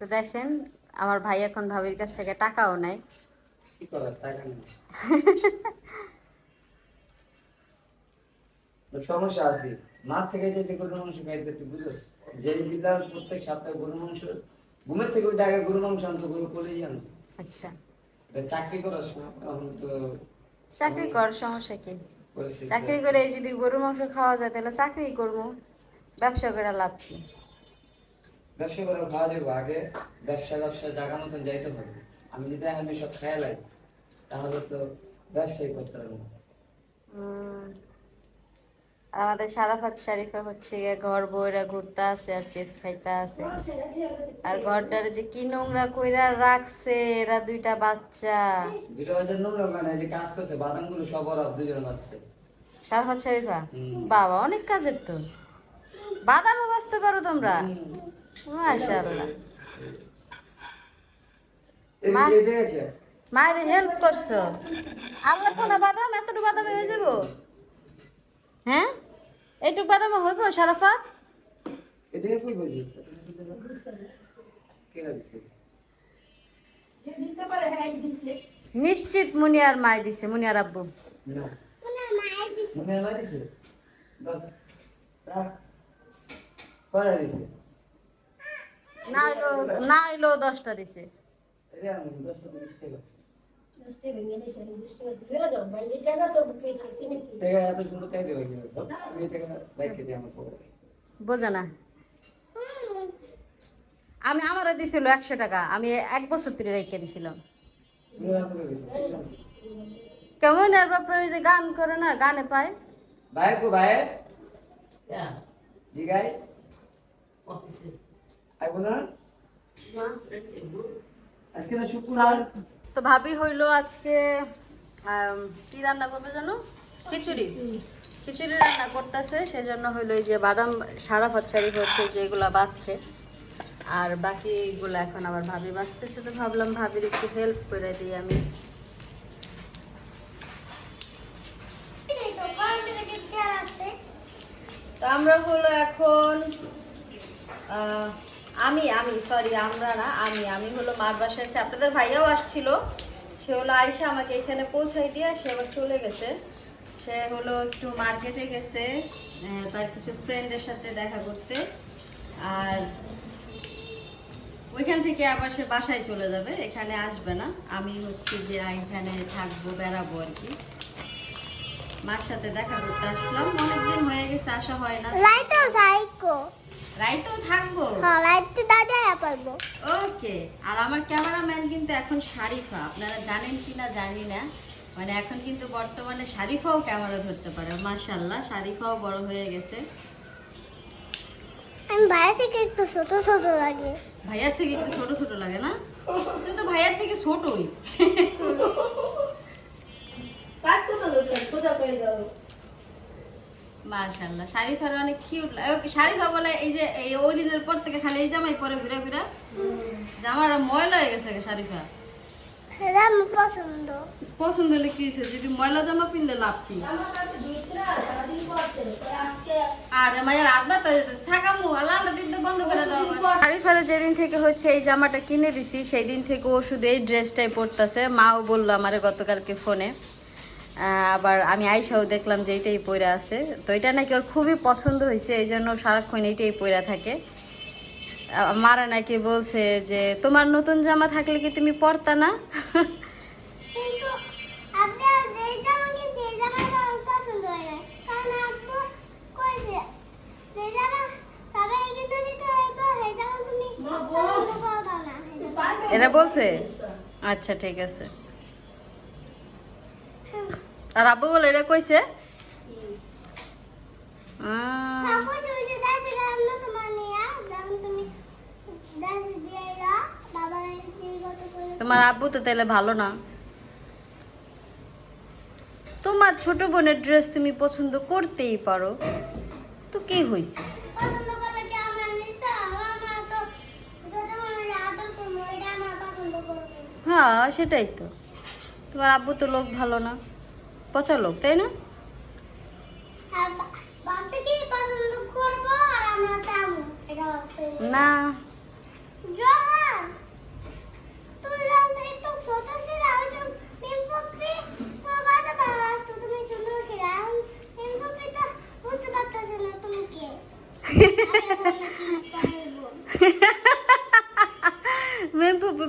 তো দেখেন আমার ভাই এখন ভাবির কাছ থেকে টাকাও নাই। সমস্যা আছে। মাঠ থেকে যে যে গরুর মাংস খাইতে তুই যে প্রত্যেক সপ্তাহে গরুর মাংস ঘুমের থেকে গরুর মাংস আনতো গরু আনতো। আচ্ছা। চাকরি করার সময় তো চাকরি কর সমস্যা কি? চাকরি করে যদি গরু মাংস খাওয়া যায় তাহলে চাকরি করব। ব্যবসা করে লাভ কি? ব্যবসা করে খাওয়া যাব আগে ব্যবসা ব্যবসা জায়গা মতন যাইতে হবে। আমি যদি আমি সব খেয়ালাই তাহলে তো ব্যবসাই করতে পারব আর আমাদের সারাফাত শারিফা হচ্ছে গিয়ে ঘর বইরা ঘুরতে আছে আর চিপস খাইতে আছে। আর ঘরটার যে কি নোংরা কইরা রাখছে এরা দুইটা বাচ্চা। দুটো বাজার নোংরা ওখানে যে কাজ করছে বাদামগুলো সব ওরা দুজন আসছে সারাফাত শারিফা। বাবা অনেক কাজের তো। বাদামও বাঁচতে পারো তোমরা। মাশাআল্লাহ। মা-? মায়ের হেল্প করছ? আল্লাহ কোনা বাদাম? এতটুকু বাদামে হয়ে যাব? হ্যাঁ? এইটুকু বাদামে হইব দিছে? নিশ্চিত মুনিয়ার মায় দিছে মুনিয়ার আব্বু। না মনে দিছে দশ রাখ কয়টা দিছে দশটা দিছে। বোঝে না। আমি আমারও দিছিল একশো টাকা, আমি এক বছর ধরে রেখে দিছিলাম? কেমন আর বাপরে যে গান করে না, গানে পায়? ভাই কো ভাই। জি গাই আইবো না? আজকে না শুক্রবার? তো ভাবি হইল আজকে কি রান্না করবে জানো? খিচুড়ি। খিচুড়ি। রান্না করতেছে সেজন্য হইল এই যে বাদাম সারা ভাতসারি হচ্ছে যেগুলা বাচ্ছে। আর বাকিগুলো এখন আবার ভাবি বাঁচতেছে তো ভাবলাম ভাবির একটু হেল্প করে দিই আমি। তো আমরা হলো এখন আহ, আমি আমি সরি আমরা না, আমি আমি হলো মার বাসায় আছি। আপনাদের ভাইয়াও আসছিল। সে হলো আয়সা আমাকে এখানে পৌঁছাই দিয়ে সে আবার চলে গেছে। সে হলো একটু মার্কেটে গেছে তার কিছু ফ্রেন্ডের সাথে দেখা করতে। আর ওইখান থেকে আবার সে বাসায় চলে যাবে, এখানে আসবে না। আমি হচ্ছে গিয়ে এখানে থাকব, বেড়াবো আর কি। মার সাথে দেখা করতে আসলাম। অনেকদিন হয়ে গেছে, আসা হয় না। রাইতেও থাকব? হ্যাঁ লাইটতে দাঁড়ায় পারব। ওকে আর আমার ক্যামেরাম্যান কিন্তু এখন শারিফা। আপনারা জানেন কি না জানি না মানে এখন কিন্তু বর্তমানে শারিফাও ক্যামেরা ধরতে পারে। মাশাল্লাহ শারিফাও বড় হয়ে গেছে। আমি বাইরে থেকে একটু ছোট ছোট লাগে। ভাইয়ার থেকে একটু ছোট ছোট লাগে না? তুমি তো ভাইয়ার থেকে ছোটই। মাশাল্লাহ শারিফার অনেক কিউট লাগে শারিফা বলে এই যে এই ওই দিনের পর থেকে খালি এই জামাই পরে ঘুরে ঘুরে জামাটা ময়লা হয়ে গেছে শারিফা। পছন্দ। পছন্দ হলে কি হয়েছে? যদি ময়লা জামা কিনলে লাভ কি? আরে মায়ের হাত ব্যথা যেতেছে থাকামু আল্লাহটা দিতে বন্ধ করে দাও যেদিন থেকে হচ্ছে এই জামাটা কিনে দিছি সেই দিন থেকে ও শুধু এই ড্রেসটাই পরতেছে। মাও বলল আমার গতকালকে ফোনে আবার আমি আইসাও দেখলাম যে এইটাই পরে আছে। তো এটা নাকি ওর খুবই পছন্দ হয়েছে এই জন্য সারাক্ষণ এইটাই পরে থাকে। মারা নাকি বলছে যে তোমার নতুন জামা থাকলে কি তুমি পরতা না? হয় এটা বলছে? আচ্ছা ঠিক আছে। আর আব্বু বলে এটা কইছে? তোমার আব্বু তো তাহলে ভালো না। তোমার ছোট বোনের ড্রেস তুমি পছন্দ করতেই পারো। তো কি হয়েছে হ্যাঁ সেটাই তো। তোমার আব্বু তো লোক ভালো না। পচা লোক তাই না? আসেনি না।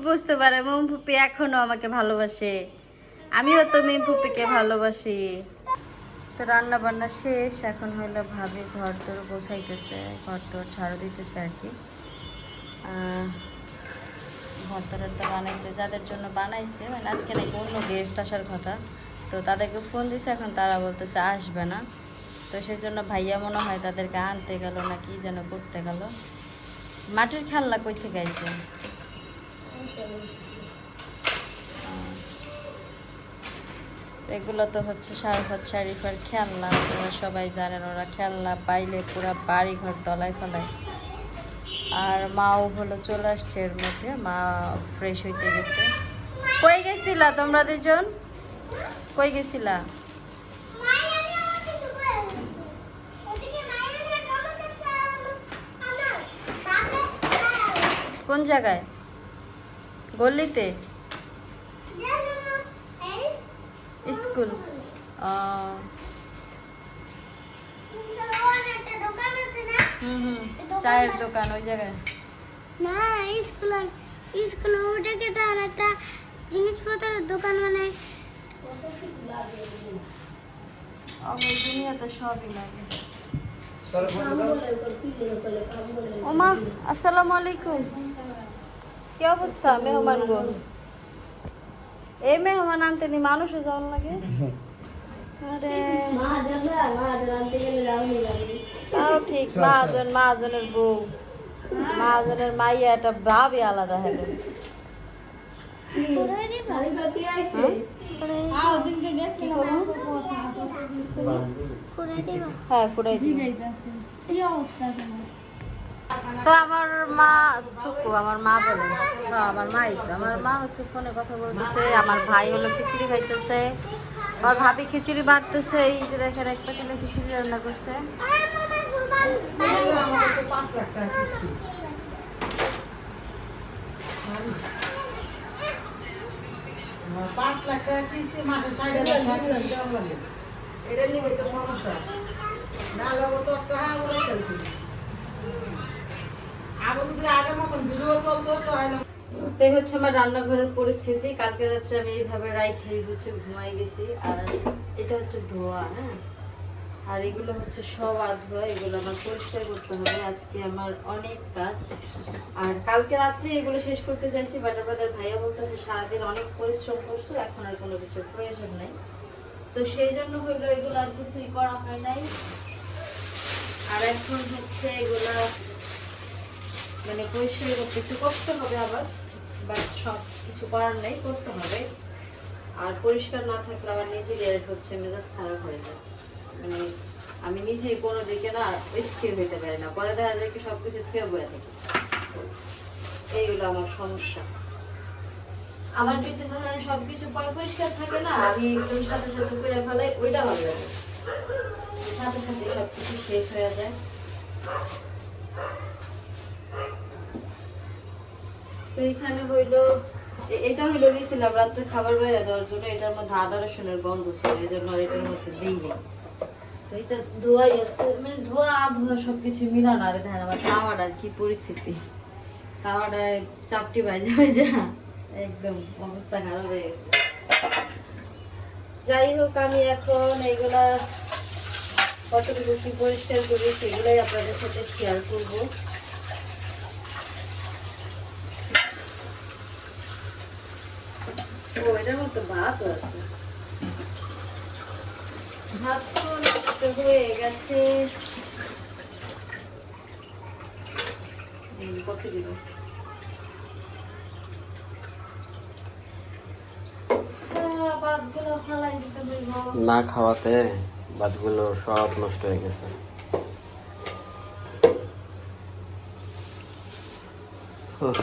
বুঝতে মেম পারে মেম ফুপি এখনও আমাকে ভালোবাসে। আমিও তো মেম ফুপিকে ভালোবাসি। তো রান্না বান্না শেষ, এখন হইল ভাবি ঘর তোর গোছাইতেছে, ঘর তোর ঝাড়ু দিতেছে আর কি। ঘর তোর তো বানাইছে, যাদের জন্য বানাইছে মানে আজকে নাকি অন্য গেস্ট আসার কথা, তো তাদেরকে ফোন দিছে, এখন তারা বলতেছে আসবে না। তো সেই জন্য ভাইয়া মনে হয় তাদেরকে আনতে গেল না কি যেন করতে গেল। মাটির খেলনা কই থেকে আইছে? এগুলো তো হচ্ছে সারফত শারিফার খেলনা আপনারা সবাই জানেন ওরা খেলনা পাইলে পুরো বাড়ি ঘর দলায় ফলায়। আর মাও হলো চলে আসছে এর মধ্যে, মা ফ্রেশ হইতে গেছে। কই গেছিলা তোমরা দুজন কই গেছিলা? কোন জায়গায়? আমাকে দুপুরে এনেছি ওদিকে মায়ের দিয়ে কেমন যাচ্ছে আমার বাপে কোন জায়গায় গল্লিতে জানো এই স্কুল। চায়ের দোকান ওই জায়গায়। না স্কুল স্কুল গেতে আর একটা জিনিসপত্রের দোকান মানে আমার দুনিয়াতে সবই লাগে। ওমা আসসালামু আলাইকুম। কি অবস্থা মেহমান গো এই মেহমান আনতে নি মানুষও যাওয়ার লাগে। তাও ঠিক মাহাজন মাহাজনের বউ। মাহাজনের মাইয়া একটা ভাবই আলাদা হবে দিবা হ্যাঁ পুরাই দিবো। তো আমার মা টুকু আমার মা বলে হ্যাঁ, আমার মাই তো আমার মা হচ্ছে ফোনে কথা বলতেছে আমার ভাই হলো খিচুড়ি খাইতেছে আর ভাবি খিচুড়ি বাড়তেছে এই যে দেখেন একটা কিলো খিচুড়ি রান্না করছে টাকা টাকা টাকা। এটা নিয়ে তো সমস্যা না লাগো তো একটা বলে ফেলছি আবার যদি আগের মতন ভিডিও চলতো তো না। তো এই হচ্ছে আমার রান্নাঘরের পরিস্থিতি। কালকে রাত্রে আমি এইভাবে রাইখে হচ্ছে ঘুমাই গেছি। আর এটা হচ্ছে ধোয়া হ্যাঁ? আর এগুলো হচ্ছে সব আধোয়া এগুলো আমার পরিষ্কার করতে হবে। আজকে আমার অনেক কাজ। আর কালকে রাত্রে এগুলো শেষ করতে চাইছি বাট আপনাদের ভাইয়া বলতেছে সারাদিন অনেক পরিশ্রম করছ, এখন আর কোনো কিছুর প্রয়োজন নাই। তো সেই জন্য হইল এগুলো আর কিছুই করা হয় নাই। আর এখন হচ্ছে এগুলা মানে পরিষ্কার করতে একটু কষ্ট হবে আবার বাট সব কিছু করার নেই, করতে হবে। আর পরিষ্কার না থাকলে আবার নিজেরই হচ্ছে, মেজাজ খারাপ হয়ে যায়। মানে আমি নিজেই কোনো দিকে না স্থির হইতে পারি না। পরে দেখা যায় কি সব কিছু থেয়ে বয়ে থাকি। এইগুলো আমার সমস্যা। আমার যদি ধরেন সবকিছু পরিষ্কার থাকে না, আমি একদম সাথে সাথে করে ফেলাই, ওইটা ভালো লাগে সাথে সাথে সবকিছু শেষ হয়ে যায়। তো এখানে হইল এটা হইল নিয়েছিলাম রাত্রে খাবার বাইরে দেওয়ার জন্য, এটার মধ্যে আদা রসুনের গন্ধ ছিল, এই জন্য আর এটার মধ্যে দিই নেই তো এটা ধোয়াই আছে মানে ধোয়া ধোয়া মিলানো, আর আমার কি পরিস্থিতি। চাপটি বাজে বাজে একদম অবস্থা খারাপ হয়ে গেছে। যাই হোক, আমি এখন এইগুলা কতটুকু কি পরিষ্কার করি সেগুলাই আপনাদের সাথে শেয়ার করব ও এটার মধ্যে ভাতও আছে ভাত তো নষ্ট হয়ে গেছে হুম, কত দিব আহ, ভাতগুলো ফালাই দিতে হইব না খাওয়াতে ভাতগুলো সব নষ্ট হয়ে গেছে। উফ।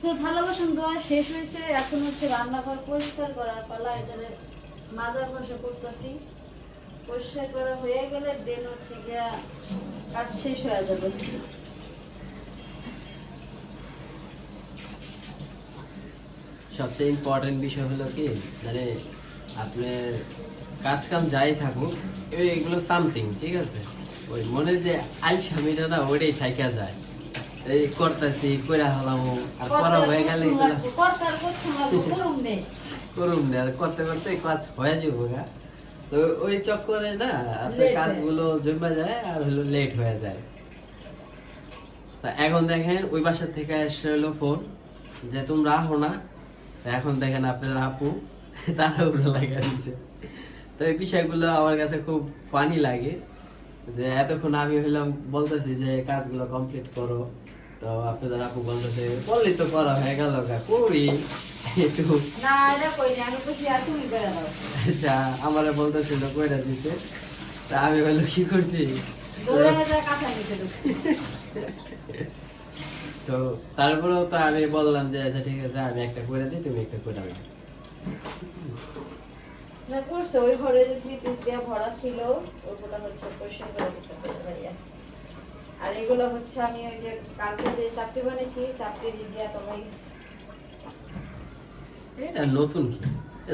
তো থালা বাসন ধোয়া শেষ হয়েছে এখন হচ্ছে রান্নাঘর পরিষ্কার করার পালা এটারে মাজা ঘষা করতেছি। পরিষ্কার করা হয়ে গেলে দেন হচ্ছে গিয়া কাজ শেষ হয়ে যাবে। সবচেয়ে ইম্পর্টেন্ট বিষয় হলো কি মানে আপনার কাজ কাম যাই থাকুক এগুলো সামথিং ঠিক আছে? ওই মনের যে আলসামিটা না ওইটাই থাইকা যায়। এই করতেছি কইরা হলাম আর করা হয়ে গেলে নে। না আর করতে করতে ক্লাস হয়ে যাব গা। তো ওই চক্করে না আপনার। কাজগুলো জমা যায় আর হলো লেট হয়ে যায়। তা এখন দেখেন ওই বাসার থেকে এসে হলো ফোন যে তোমরা আহো না। তা এখন দেখেন আপনার আপু তারা উড়ে লাগা দিছে। তো এই বিষয়গুলো আমার কাছে খুব ফানি লাগে যে এতক্ষণ আমি হইলাম বলতেছি যে কাজগুলো কমপ্লিট করো। তো আপনাদের আপু বলতেছে বললি তো করা হয়ে গেল করি। একটু আচ্ছা আমারে বলতেছিল কইরা দিতে। তা আমি হলো কি করছি? তো তারপরেও তো আমি বললাম যে আচ্ছা ঠিক আছে আমি একটা করে দিই তুমি একটা করে দাও না করছে ওই ঘরে যে থ্রি পিস দিয়ে ভরা ছিল ওগুলো হচ্ছে পরিষ্কার করে দিছে ভাইয়া। আর এগুলো হচ্ছে আমি ওই যে কালকে যে চাপটি বানিয়েছি চাপটি দিয়ে তোমার এটা নতুন কি?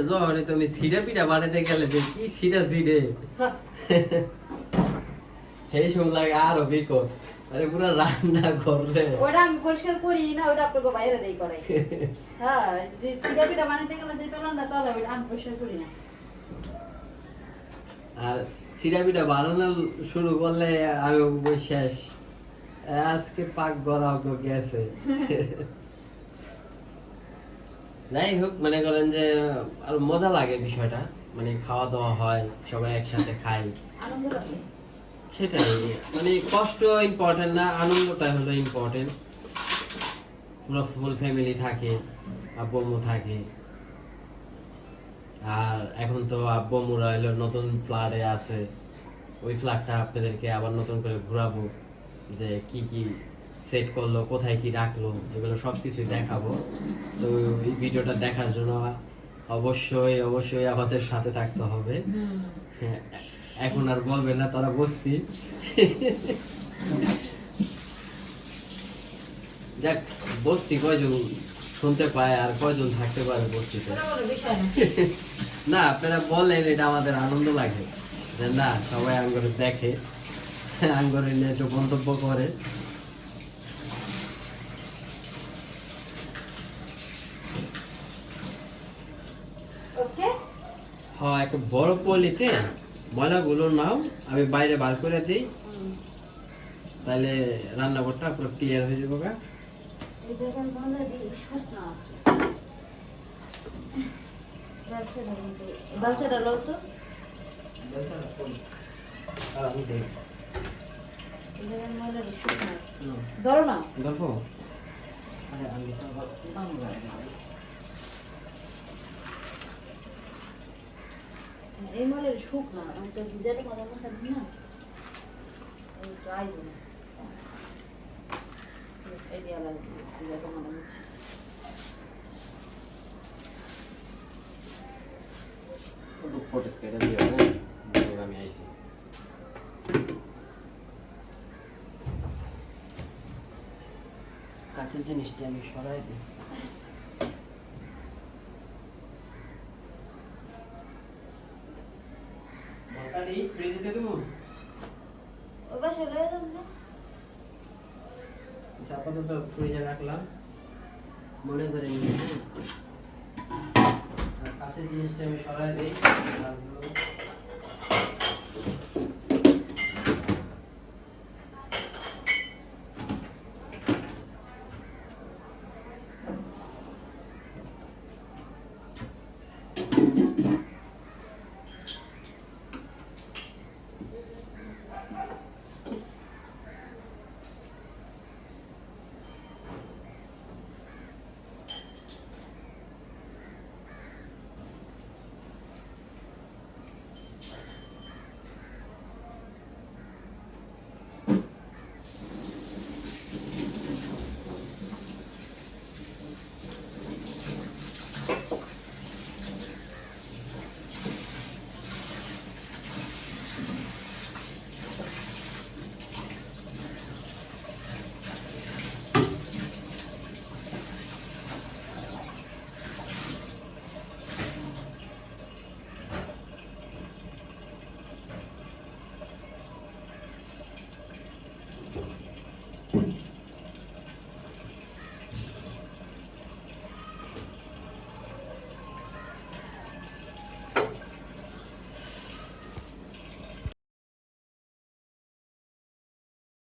জহরে তুমি ছিড়া পিঠা বানাতে গেলে যে কি ছিড়া ছিড়ে সেই সময় লাগে আরও বিকট আরে পুরো রান্না করলে ওটা আমি পরিষ্কার করি না ওটা আপনাকে বাইরে দেই করাই। হ্যাঁ যে চিড়া পিঠা গেলে যে তলা না তলা ওইটা আমি পরিষ্কার করি না। আর ছিড়া পিঠা বানানো শুরু করলে আমি শেষ। আজকে পাক গড়া গেছে। যাই হোক মনে করেন যে আর মজা লাগে বিষয়টা। মানে খাওয়া দাওয়া হয় সবাই একসাথে খাই। আনন্দ লাগে। সেটাই। মানে কষ্ট ইম্পর্টেন্ট না আনন্দটা হলো ইম্পর্টেন্ট পুরো ফুল ফ্যামিলি থাকে আব্বু আম্মু থাকে। আর এখন তো আব্বু আম্মুরা হলো নতুন ফ্ল্যাটে আছে। ওই ফ্ল্যাটটা আপনাদেরকে আবার নতুন করে ঘোরাবো যে কি কি সেট করল কোথায় কি রাখল এগুলো সব কিছুই দেখাবো। তো এই ভিডিওটা দেখার জন্য অবশ্যই অবশ্যই আমাদের সাথে থাকতে হবে। হ্যাঁ, এখন আর বলবে না তারা বসতি। যাক বস্তি কয়জন শুনতে পায় আর কয়জন থাকতে পারে বস্তিতে? না। আপনারা বলেন এটা আমাদের আনন্দ লাগে। যে না সবাই আঙ্গরে দেখে আঙ্গরে নিয়ে একটু মন্তব্য করে। হ্যাঁ একটা বড় পলিতে ময়লাগুলো নাও আমি বাইরে বার করে দিই। তাহলে রান্নাঘরটা পুরো ক্লিয়ার হয়ে যাবে গা। এই জায়গায় মনে হয় শুকনো আছে বাচ্চাটা কিন্তু বাচ্চাটা লও তো আর আমি দেখি এই জায়গায় মনে হয় শুকনো আছে ধরো না গল্প আরে আমি তো আবার বাংলা এই মনে হয় শুকনো আমি তো ভিজাটা মজা মশা দিই না এই তো আইব না আইডিয়া লাগবে ভিজাটা মনে হচ্ছে ফটো স্ক্যান দিয়ে আমি আইছি। কাছের জিনিসটা আমি সরাই দিই বলকারি ফ্রিজে দিয়ে দেবো ওই পাশে লয়ে যান না আপাতত ফ্রিজে রাখলাম মনে করে আর কাছের জিনিসটা আমি সরাই দিই গাছগুলো